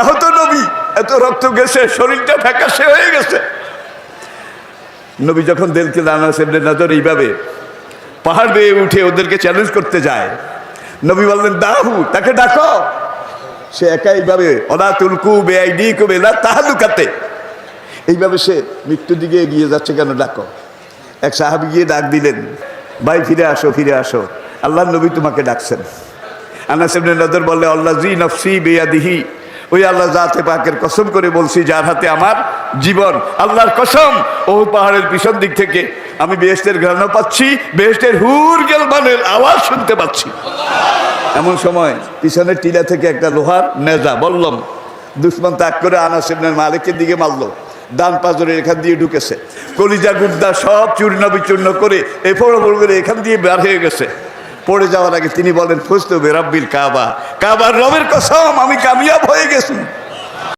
আহত নবী, এত রক্ত গেছে, শরীরটা ফ্যাকাশে হয়ে গেছে। নবী যখন দেলকে দানা সেবনে নজর এইভাবে পাহাড় বেয়ে উঠে ওদেরকে চ্যালেঞ্জ করতে যায়, নবী বললেন, দাহু, তাকে ডাকো। সে একা এইভাবে অনা তুলকু বেআইডি কবে না তাহালুকাতে। এইভাবে সে মৃত্যুর দিকে এগিয়ে যাচ্ছে, কেন ডাকো? এক সাহাবি গিয়ে ডাক দিলেন, ভাই, ফিরে আসো ফিরে আসো। আল্লাহ নবী তোমাকে ডাকছেন। আনাস ইবনে নজর বললে আল্লাহ জি নফসি বেয়াদিহি। ওই আল্লাহ জাতে পাকের কসম করে বলছি, যার হাতে আমার জীবন, আল্লাহর কসম, ও পাহাড়ের পিছন দিক থেকে আমি বেহেস্তের ঘ্রাণ পাচ্ছি বেহেস্তের হুর গেলবানের আওয়াজ শুনতে পাচ্ছি। এমন সময় পিছনের টিলা থেকে একটা লোহার নেজা বললাম দুশ্মন তাক করে আনাস মালিকের দিকে মারলো। ডান পাজরে এখান দিয়ে ঢুকেছে। কলিজা গুদ্দা সব চূর্ণ বিচূর্ণ করে এফড় করে এখান দিয়ে বের হয়ে গেছে। পড়ে যাওয়ার আগে তিনি বলেন ফুস্তবে রাব্বিল কাবা। কাবার রবের কসম, আমি কামিয়াব হয়ে গেছি।